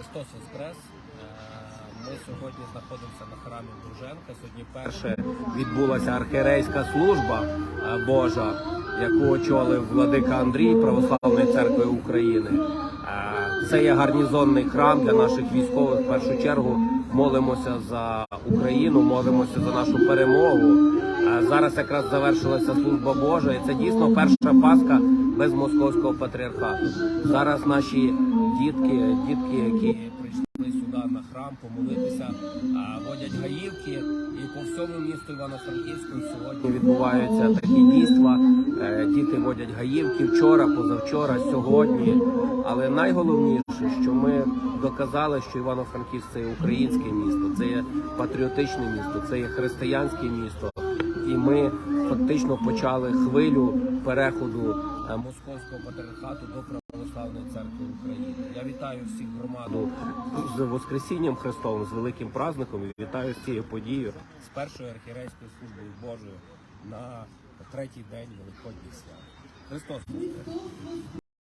Христос Воскрес! Е, Ми сьогодні знаходимося на храмі Друженка. Сьогодні перше відбулася архієрейська служба е, Божа, яку очолив владика Андрій Православної церкви України. Е, Це є гарнізонний храм для наших військових. В першу чергу молимося за Україну, молимося за нашу перемогу. Зараз якраз завершилася служба Божа, і це дійсно перша Пасха без московського патріархату. Зараз наші дітки, дітки, які прийшли сюди на храм помолитися, водять гаївки, і по всьому місту Івано-Франківську сьогодні відбуваються такі дійства. Е, Діти водять гаївки вчора, позавчора, сьогодні. Але найголовніше, що ми доказали, що Івано-Франківськ це українське місто, це є патріотичне місто, це є християнське місто. І ми фактично почали хвилю переходу е, московського патріархату до православної церкви України. Я вітаю всіх громаду з Воскресінням Христовим, з великим праздником. І вітаю з цією подією з першою архірейською службою Божою на третій день Великодніх свят. Христос!